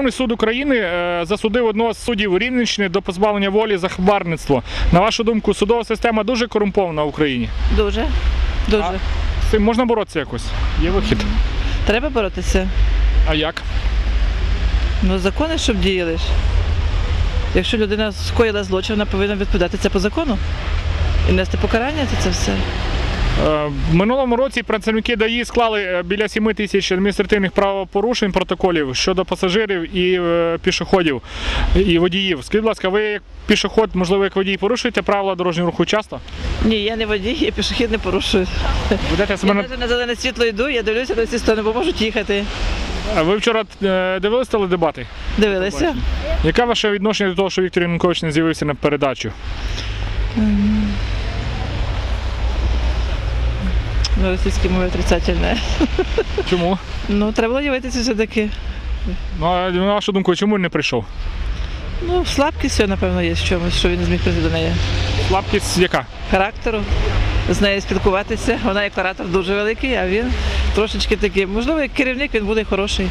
Верховний суд України е, засудив одного з суддів Рівненщини до позбавлення волі за хабарництво. На вашу думку, судова система дуже корумпована в Україні. Дуже. Дуже. А? З цим можна боротися якось? Є вихід. Треба боротися. А як? Ну, закони, щоб діяли ж. Якщо людина скоїла злочин, вона повинна відповідати це по закону. І нести покарання за це все. Е, В минулому році працівники ДАІ склали е, біля 7 тисяч адміністративних правопорушень протоколів щодо пасажирів і е, пішоходів і водіїв. Скажіть, будь ласка, ви як пішоход, можливо, як водій, порушуєте правила дорожнього руху часто? Ні, я не водій, я пішохід не порушую. Ведете Я себе на... навіть на зелене світло йду, я дивлюся на всі сторони, бо можуть їхати. А Ви вчора дивились теледебати? Дивилися. Яке ваше відношення до того, що Віктор Янукович не з'явився на передачу? На російській мові отрицательне. Чому? Ну, треба було дивитися все-таки. Ну, а на вашу думку, чому він не прийшов? Ну, слабкість, напевно, є в чомусь, що він не зміг прийти до неї. Слабкість яка? Характеру, з нею спілкуватися. Вона як оратор дуже великий, а він трошечки такий. Можливо, як керівник він буде хороший.